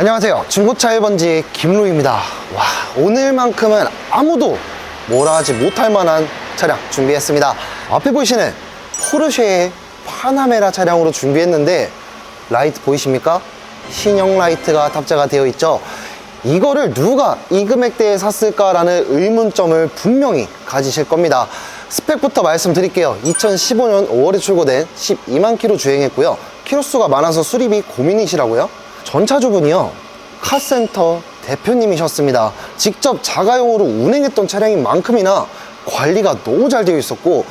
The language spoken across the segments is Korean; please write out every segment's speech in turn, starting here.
안녕하세요. 중고차 1번지 김로입니다. 와, 오늘만큼은 아무도 뭐라 하지 못할 만한 차량 준비했습니다. 앞에 보이시는 포르쉐의 파나메라 차량으로 준비했는데 라이트 보이십니까? 신형 라이트가 탑재가 되어 있죠. 이거를 누가 이 금액대에 샀을까라는 의문점을 분명히 가지실 겁니다. 스펙부터 말씀드릴게요. 2015년 5월에 출고된 12만 킬로 주행했고요. 키로수가 많아서 수리비 고민이시라고요? 전차주분이요. 카센터 대표님이셨습니다. 직접 자가용으로 운행했던 차량인 만큼이나 관리가 너무 잘 되어 있었고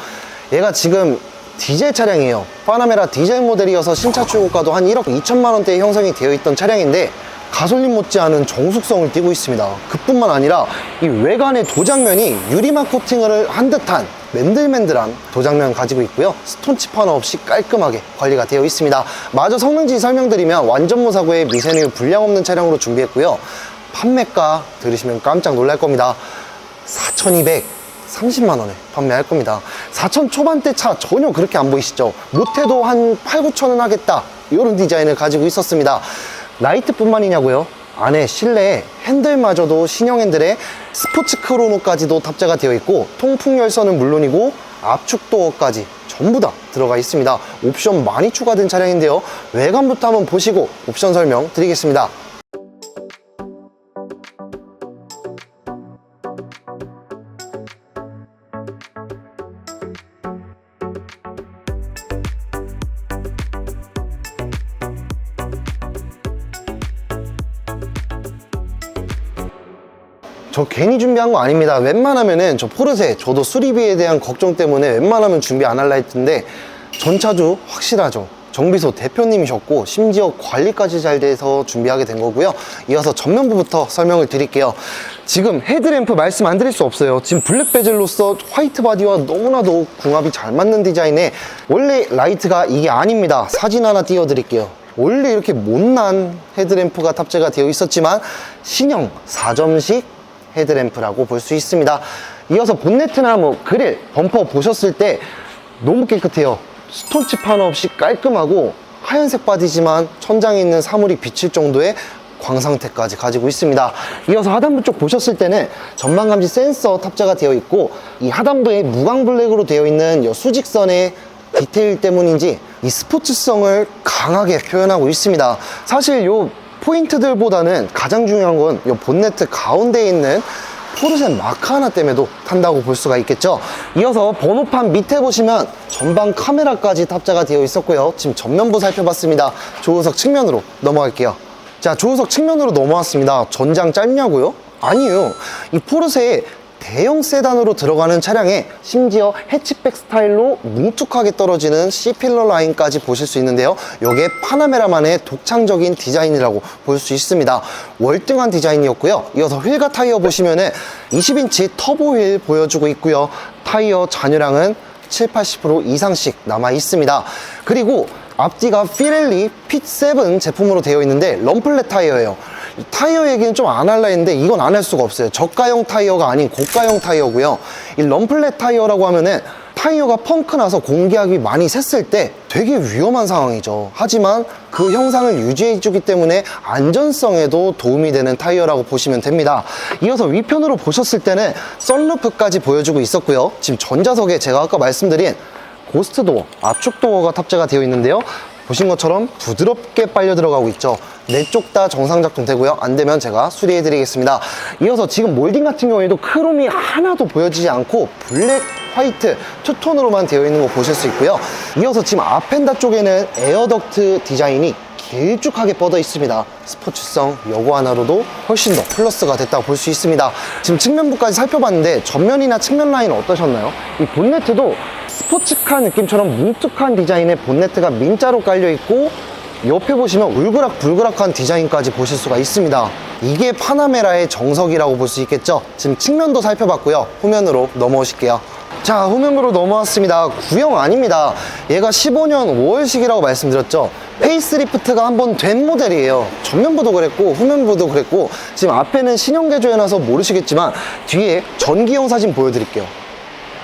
얘가 지금 디젤 차량이에요. 파나메라 디젤 모델이어서 신차 출고가도 한 1억 2천만 원대에 형성이 되어 있던 차량인데 가솔린 못지않은 정숙성을 띠고 있습니다. 그뿐만 아니라 이 외관의 도장면이 유리막 코팅을 한 듯한 맨들맨들한 도장면 가지고 있고요. 스톤칩 하나 없이 깔끔하게 관리가 되어 있습니다. 마저 성능지 설명드리면 완전 무 사고에 미세누 불량 없는 차량으로 준비했고요. 판매가 들으시면 깜짝 놀랄 겁니다. 4,230만 원에 판매할 겁니다. 4천 초반대 차 전혀 그렇게 안 보이시죠? 못해도 한 8, 9천 원 하겠다. 이런 디자인을 가지고 있었습니다. 라이트뿐만이냐고요? 안에 실내에 핸들마저도 신형 핸들에 스포츠 크로노까지도 탑재가 되어 있고 통풍 열선은 물론이고 압축 도어까지 전부 다 들어가 있습니다. 옵션 많이 추가된 차량인데요. 외관부터 한번 보시고 옵션 설명 드리겠습니다. 저 괜히 준비한 거 아닙니다. 웬만하면은 저 포르쉐 저도 수리비에 대한 걱정 때문에 웬만하면 준비 안 할라 했는데 전차주 확실하죠. 정비소 대표님이셨고 심지어 관리까지 잘 돼서 준비하게 된 거고요. 이어서 전면부부터 설명을 드릴게요. 지금 헤드램프 말씀 안 드릴 수 없어요. 지금 블랙 베젤로서 화이트 바디와 너무나도 궁합이 잘 맞는 디자인에 원래 라이트가 이게 아닙니다. 사진 하나 띄워드릴게요. 원래 이렇게 못난 헤드램프가 탑재가 되어 있었지만 신형 4점식 헤드램프라고 볼 수 있습니다. 이어서 본네트나 뭐 그릴, 범퍼 보셨을 때 너무 깨끗해요. 스톤칩 하나 없이 깔끔하고 하얀색 바디지만 천장에 있는 사물이 비칠 정도의 광상태까지 가지고 있습니다. 이어서 하단부 쪽 보셨을 때는 전방감지 센서 탑재가 되어 있고 이 하단부에 무광 블랙으로 되어 있는 이 수직선의 디테일 때문인지 이 스포츠성을 강하게 표현하고 있습니다. 사실 요 포인트들보다는 가장 중요한 건 이 본네트 가운데에 있는 포르쉐 마크 하나 때문에도 탄다고 볼 수가 있겠죠. 이어서 번호판 밑에 보시면 전방 카메라까지 탑재가 되어 있었고요. 지금 전면부 살펴봤습니다. 조우석 측면으로 넘어갈게요. 자, 조우석 측면으로 넘어왔습니다. 전장 짧냐고요? 아니에요. 이 포르쉐에 대형 세단으로 들어가는 차량에 심지어 해치백 스타일로 뭉툭하게 떨어지는 C필러 라인까지 보실 수 있는데요. 이게 파나메라만의 독창적인 디자인이라고 볼 수 있습니다. 월등한 디자인이었고요. 이어서 휠과 타이어 보시면 은 20인치 터보 휠 보여주고 있고요. 타이어 잔유량은 7, 80% 이상씩 남아 있습니다. 그리고 앞뒤가 피렐리 핏7 제품으로 되어 있는데 럼플렛 타이어예요. 이 타이어 얘기는 좀 안 할라 했는데 이건 안 할 수가 없어요. 저가형 타이어가 아닌 고가형 타이어고요. 이 럼플렛 타이어라고 하면은 타이어가 펑크 나서 공기압이 많이 샜을 때 되게 위험한 상황이죠. 하지만 그 형상을 유지해주기 때문에 안전성에도 도움이 되는 타이어라고 보시면 됩니다. 이어서 위편으로 보셨을 때는 썬루프까지 보여주고 있었고요. 지금 전자석에 제가 아까 말씀드린 고스트 도어, 압축 도어가 탑재가 되어 있는데요. 보신 것처럼 부드럽게 빨려 들어가고 있죠. 네 쪽 다 정상 작동 되고요. 안 되면 제가 수리해 드리겠습니다. 이어서 지금 몰딩 같은 경우에도 크롬이 하나도 보여지지 않고 블랙, 화이트, 투톤으로만 되어 있는 거 보실 수 있고요. 이어서 지금 앞펜다 쪽에는 에어덕트 디자인이 길쭉하게 뻗어 있습니다. 스포츠성 요거 하나로도 훨씬 더 플러스가 됐다고 볼 수 있습니다. 지금 측면부까지 살펴봤는데 전면이나 측면 라인 어떠셨나요? 이 본네트도 스포츠카 느낌처럼 뭉툭한 디자인의 본네트가 민자로 깔려 있고 옆에 보시면 울그락불그락한 디자인까지 보실 수가 있습니다. 이게 파나메라의 정석이라고 볼 수 있겠죠? 지금 측면도 살펴봤고요. 후면으로 넘어오실게요. 자, 후면으로 넘어왔습니다. 구형 아닙니다. 얘가 15년 5월식이라고 말씀드렸죠. 페이스리프트가 한 번 된 모델이에요. 전면부도 그랬고, 후면부도 그랬고, 지금 앞에는 신형 개조해놔서 모르시겠지만, 뒤에 전기형 사진 보여드릴게요.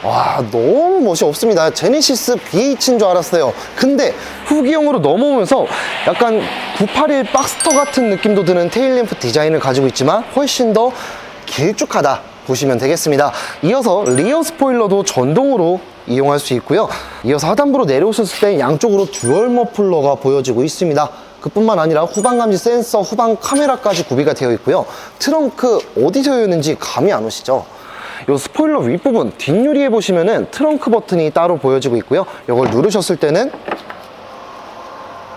와 너무 멋이 없습니다. 제네시스 BH인 줄 알았어요. 근데 후기형으로 넘어오면서 약간 981 박스터 같은 느낌도 드는 테일램프 디자인을 가지고 있지만 훨씬 더 길쭉하다 보시면 되겠습니다. 이어서 리어 스포일러도 전동으로 이용할 수 있고요. 이어서 하단부로 내려오셨을 때 양쪽으로 듀얼 머플러가 보여지고 있습니다. 그뿐만 아니라 후방 감지 센서, 후방 카메라까지 구비가 되어 있고요. 트렁크 어디서 여는지 감이 안 오시죠? 이 스포일러 윗부분 뒷유리에 보시면은 트렁크 버튼이 따로 보여지고 있고요. 이걸 누르셨을 때는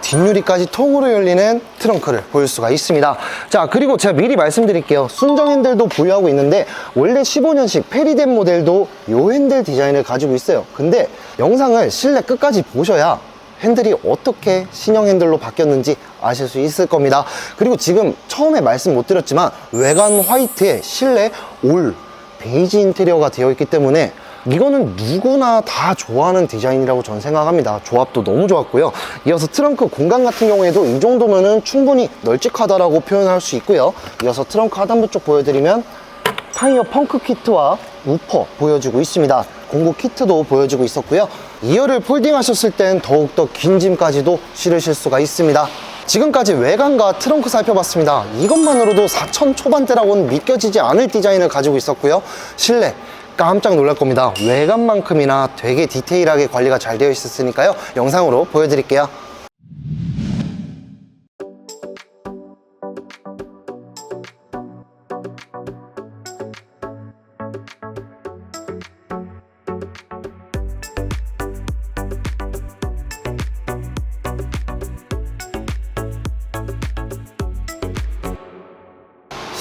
뒷유리까지 통으로 열리는 트렁크를 보일 수가 있습니다. 자, 그리고 제가 미리 말씀드릴게요. 순정 핸들도 보유하고 있는데 원래 15년식 페리덴 모델도 이 핸들 디자인을 가지고 있어요. 근데 영상을 실내 끝까지 보셔야 핸들이 어떻게 신형 핸들로 바뀌었는지 아실 수 있을 겁니다. 그리고 지금 처음에 말씀 못 드렸지만 외관 화이트에 실내 올 베이지 인테리어가 되어 있기 때문에 이거는 누구나 다 좋아하는 디자인이라고 저는 생각합니다. 조합도 너무 좋았고요. 이어서 트렁크 공간 같은 경우에도 이 정도면은 충분히 널찍하다라고 표현할 수 있고요. 이어서 트렁크 하단부 쪽 보여드리면 타이어 펑크 키트와 우퍼 보여주고 있습니다. 공구 키트도 보여주고 있었고요. 2열을 폴딩 하셨을 땐 더욱더 긴 짐까지도 실으실 수가 있습니다. 지금까지 외관과 트렁크 살펴봤습니다. 이것만으로도 4천 초반대라고는 믿겨지지 않을 디자인을 가지고 있었고요. 실내 깜짝 놀랄 겁니다. 외관만큼이나 되게 디테일하게 관리가 잘 되어 있었으니까요. 영상으로 보여드릴게요.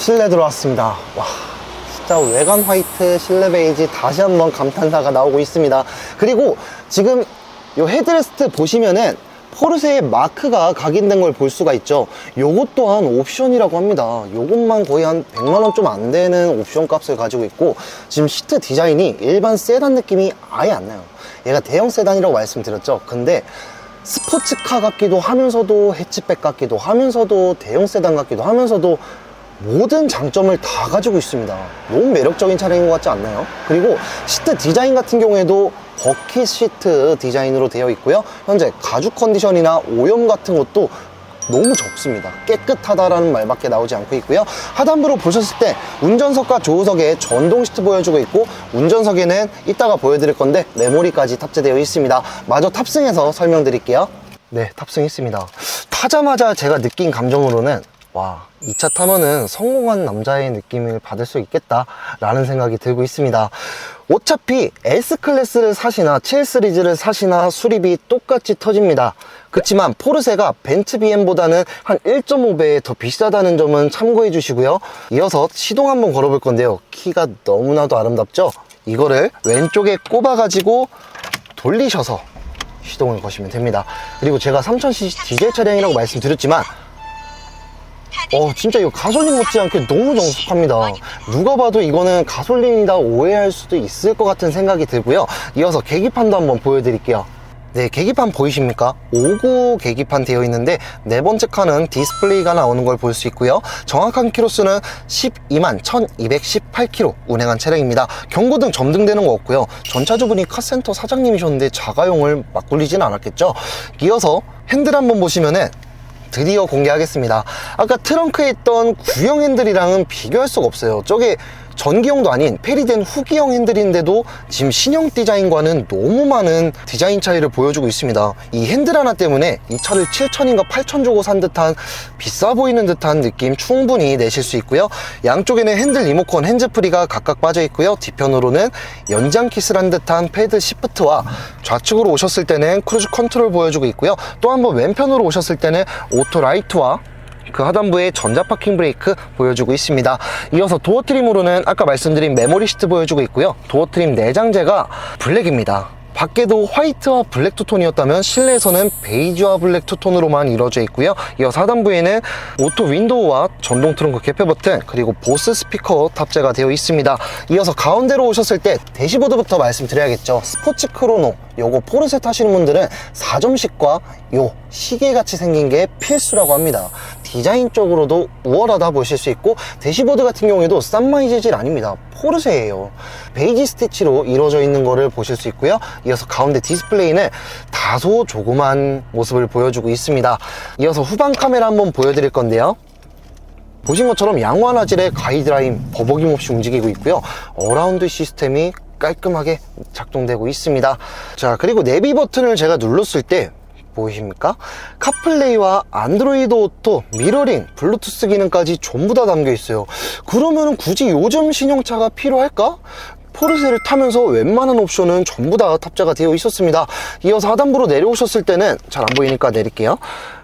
실내 들어왔습니다. 와, 진짜 외관 화이트, 실내 베이지 다시 한번 감탄사가 나오고 있습니다. 그리고 지금 이 헤드레스트 보시면은 포르쉐의 마크가 각인된 걸 볼 수가 있죠. 요것 또한 옵션이라고 합니다. 요것만 거의 한 100만원 좀 안 되는 옵션 값을 가지고 있고 지금 시트 디자인이 일반 세단 느낌이 아예 안 나요. 얘가 대형 세단이라고 말씀드렸죠. 근데 스포츠카 같기도 하면서도 해치백 같기도 하면서도 대형 세단 같기도 하면서도 모든 장점을 다 가지고 있습니다. 너무 매력적인 차량인 것 같지 않나요? 그리고 시트 디자인 같은 경우에도 버킷 시트 디자인으로 되어 있고요. 현재 가죽 컨디션이나 오염 같은 것도 너무 적습니다. 깨끗하다라는 말밖에 나오지 않고 있고요. 하단부로 보셨을 때 운전석과 조우석에 전동 시트 보여주고 있고 운전석에는 이따가 보여드릴 건데 메모리까지 탑재되어 있습니다. 마저 탑승해서 설명드릴게요. 네, 탑승했습니다. 타자마자 제가 느낀 감정으로는 와, 이차 타면은 성공한 남자의 느낌을 받을 수 있겠다 라는 생각이 들고 있습니다. 어차피 S클래스를 사시나 7 시리즈를 사시나 수리비 똑같이 터집니다. 그렇지만 포르쉐가 벤츠 BM보다는 한 1.5배 더 비싸다는 점은 참고해 주시고요. 이어서 시동 한번 걸어볼 건데요. 키가 너무나도 아름답죠? 이거를 왼쪽에 꼽아 가지고 돌리셔서 시동을 거시면 됩니다. 그리고 제가 3000cc 디젤 차량이라고 말씀드렸지만 어 진짜 이거 가솔린 못지않게 너무 정숙합니다. 누가 봐도 이거는 가솔린이다 오해할 수도 있을 것 같은 생각이 들고요. 이어서 계기판도 한번 보여드릴게요. 네 계기판 보이십니까? 59 계기판 되어 있는데 네 번째 칸은 디스플레이가 나오는 걸 볼 수 있고요. 정확한 키로수는 12만 1218km 운행한 차량입니다. 경고등 점등되는 거 없고요. 전차주분이 카센터 사장님이셨는데 자가용을 막 굴리진 않았겠죠? 이어서 핸들 한번 보시면은 드디어 공개하겠습니다. 아까 트렁크에 있던 구형 핸들이랑은 비교할 수가 없어요. 저게 전기형도 아닌 페리된 후기형 핸들인데도 지금 신형 디자인과는 너무 많은 디자인 차이를 보여주고 있습니다. 이 핸들 하나 때문에 이 차를 7천인가 8천 주고 산 듯한 비싸 보이는 듯한 느낌 충분히 내실 수 있고요. 양쪽에는 핸들 리모컨 핸즈프리가 각각 빠져 있고요. 뒤편으로는 연장 키스를 한 듯한 패드 시프트와 좌측으로 오셨을 때는 크루즈 컨트롤 보여주고 있고요. 또 한번 왼편으로 오셨을 때는 오토 라이트와 그 하단부에 전자 파킹 브레이크 보여주고 있습니다. 이어서 도어 트림으로는 아까 말씀드린 메모리 시트 보여주고 있고요. 도어 트림 내장재가 블랙입니다. 밖에도 화이트와 블랙 투톤이었다면 실내에서는 베이지와 블랙 투톤으로만 이루어져 있고요. 이어서 하단부에는 오토 윈도우와 전동 트렁크 개폐 버튼 그리고 보스 스피커 탑재가 되어 있습니다. 이어서 가운데로 오셨을 때 대시보드부터 말씀드려야겠죠. 스포츠 크로노 요거 포르쉐 타시는 분들은 4점씩과 요 시계같이 생긴 게 필수라고 합니다. 디자인적으로도 우월하다 보실 수 있고 대시보드 같은 경우에도 싼마이 재질 아닙니다. 포르쉐예요. 베이지 스티치로 이루어져 있는 거를 보실 수 있고요. 이어서 가운데 디스플레이는 다소 조그만 모습을 보여주고 있습니다. 이어서 후방 카메라 한번 보여드릴 건데요. 보신 것처럼 양호한 화질의 가이드라인 버벅임 없이 움직이고 있고요. 어라운드 시스템이 깔끔하게 작동되고 있습니다. 자 그리고 내비 버튼을 제가 눌렀을 때 보이십니까? 카플레이와 안드로이드 오토, 미러링, 블루투스 기능까지 전부 다 담겨 있어요. 그러면 굳이 요즘 신형차가 필요할까? 포르쉐를 타면서 웬만한 옵션은 전부 다 탑재가 되어 있었습니다. 이어서 하단부로 내려오셨을 때는 잘 안 보이니까 내릴게요.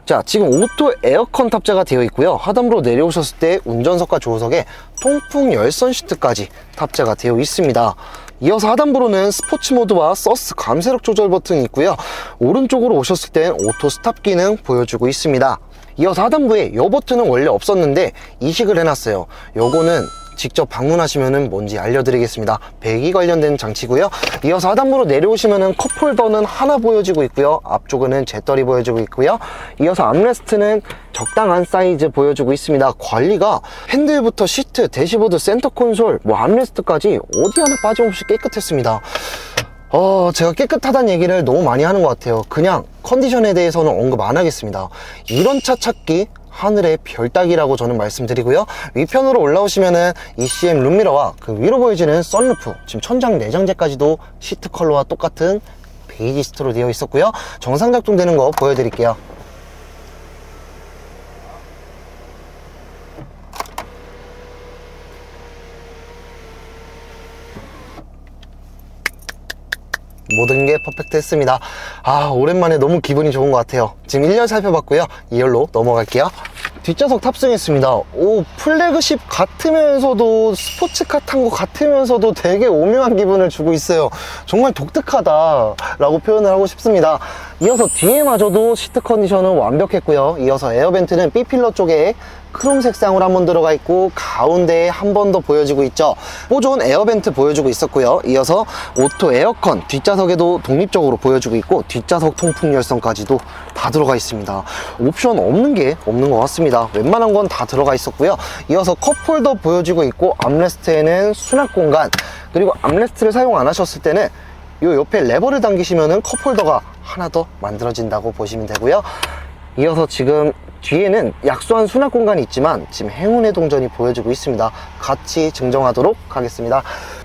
자 지금 오토 에어컨 탑재가 되어 있고요. 하단부로 내려오셨을 때 운전석과 조수석에 통풍 열선 시트까지 탑재가 되어 있습니다 이어서 하단부로는 스포츠 모드와 서스 감쇄력 조절 버튼이 있고요. 오른쪽으로 오셨을 땐 오토 스탑 기능 보여주고 있습니다. 이어서 하단부에 이 버튼은 원래 없었는데 이식을 해놨어요. 요거는 직접 방문하시면 뭔지 알려드리겠습니다. 배기 관련된 장치고요. 이어서 하단부로 내려오시면 컵홀더는 하나 보여지고 있고요. 앞쪽에는 재떨이 보여지고 있고요. 이어서 암레스트는 적당한 사이즈 보여주고 있습니다. 관리가 핸들부터 시트, 대시보드, 센터 콘솔, 뭐 암레스트까지 어디 하나 빠짐없이 깨끗했습니다. 어, 제가 깨끗하다는 얘기를 너무 많이 하는 것 같아요. 그냥 컨디션에 대해서는 언급 안 하겠습니다. 이런 차 찾기 하늘의 별 따기라고 저는 말씀드리고요. 위편으로 올라오시면은 ECM 룸미러와 그 위로 보여지는 썬루프, 지금 천장 내장재까지도 시트 컬러와 똑같은 베이지스트로 되어 있었고요. 정상 작동되는 거 보여드릴게요. 모든 게 퍼펙트 했습니다. 아, 오랜만에 너무 기분이 좋은 것 같아요. 지금 1열 살펴봤고요. 2열로 넘어갈게요. 뒷좌석 탑승했습니다. 오, 플래그십 같으면서도 스포츠카 탄 것 같으면서도 되게 오묘한 기분을 주고 있어요. 정말 독특하다라고 표현을 하고 싶습니다. 이어서 뒤에마저도 시트 컨디션은 완벽했고요. 이어서 에어벤트는 B필러 쪽에 크롬 색상으로 한 번 들어가 있고 가운데에 한 번 더 보여지고 있죠. 뽀존 에어벤트 보여주고 있었고요. 이어서 오토 에어컨 뒷좌석에도 독립적으로 보여주고 있고 뒷좌석 통풍 열선까지도 다 들어가 있습니다. 옵션 없는 게 없는 것 같습니다. 웬만한 건 다 들어가 있었고요. 이어서 컵홀더 보여주고 있고 암레스트에는 수납 공간 그리고 암레스트를 사용 안 하셨을 때는 이 옆에 레버를 당기시면은 컵홀더가 하나 더 만들어진다고 보시면 되고요. 이어서 지금 뒤에는 약소한 수납 공간이 있지만 지금 행운의 동전이 보여지고 있습니다. 같이 증정하도록 하겠습니다.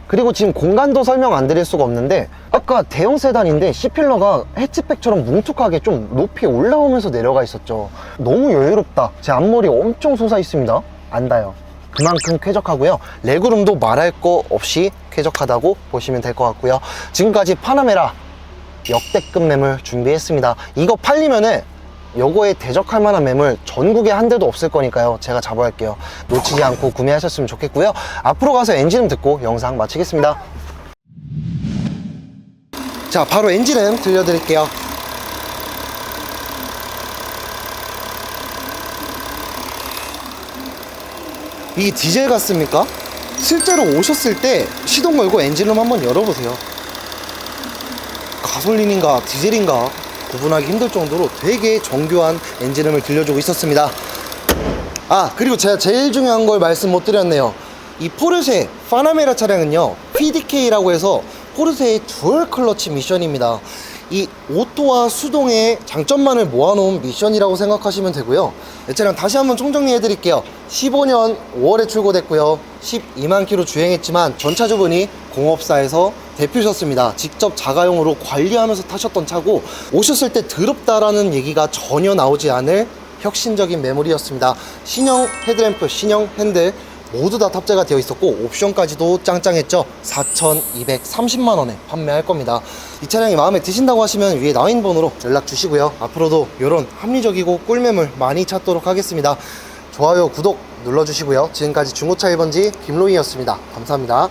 그리고 지금 공간도 설명 안 드릴 수가 없는데 아까 대형 세단인데 C필러가 해치백처럼 뭉툭하게 좀 높이 올라오면서 내려가 있었죠. 너무 여유롭다. 제 앞머리 엄청 솟아 있습니다. 안 닿아요. 그만큼 쾌적하고요. 레그룸도 말할 거 없이 쾌적하다고 보시면 될 것 같고요. 지금까지 파나메라 역대급 매물 준비했습니다. 이거 팔리면은 요거에 대적할 만한 매물 전국에 한 대도 없을 거니까요. 제가 잡아갈게요. 놓치지 않고 구매하셨으면 좋겠고요. 앞으로 가서 엔진음 듣고 영상 마치겠습니다. 자, 바로 엔진음 들려드릴게요. 이 디젤 같습니까? 실제로 오셨을 때 시동 걸고 엔진룸 한번 열어보세요. 가솔린인가 디젤인가 구분하기 힘들 정도로 되게 정교한 엔진음을 들려주고 있었습니다. 아 그리고 제가 제일 중요한 걸 말씀 못 드렸네요. 이 포르쉐 파나메라 차량은요 PDK라고 해서 포르쉐의 듀얼 클러치 미션입니다. 이 오토와 수동의 장점만을 모아놓은 미션이라고 생각하시면 되고요. 이 차량 다시 한번 총정리 해 드릴게요. 15년 5월에 출고됐고요. 12만 킬로 주행했지만 전차주분이 공업사에서 대표셨습니다. 직접 자가용으로 관리하면서 타셨던 차고 오셨을 때 더럽다라는 얘기가 전혀 나오지 않을 혁신적인 메모리였습니다. 신형 헤드램프, 신형 핸들 모두 다 탑재가 되어 있었고 옵션까지도 짱짱했죠. 4,230만 원에 판매할 겁니다. 이 차량이 마음에 드신다고 하시면 위에 있는 번호로 연락 주시고요. 앞으로도 이런 합리적이고 꿀매물 많이 찾도록 하겠습니다. 좋아요 구독 눌러주시고요. 지금까지 중고차 1번지 김로이였습니다. 감사합니다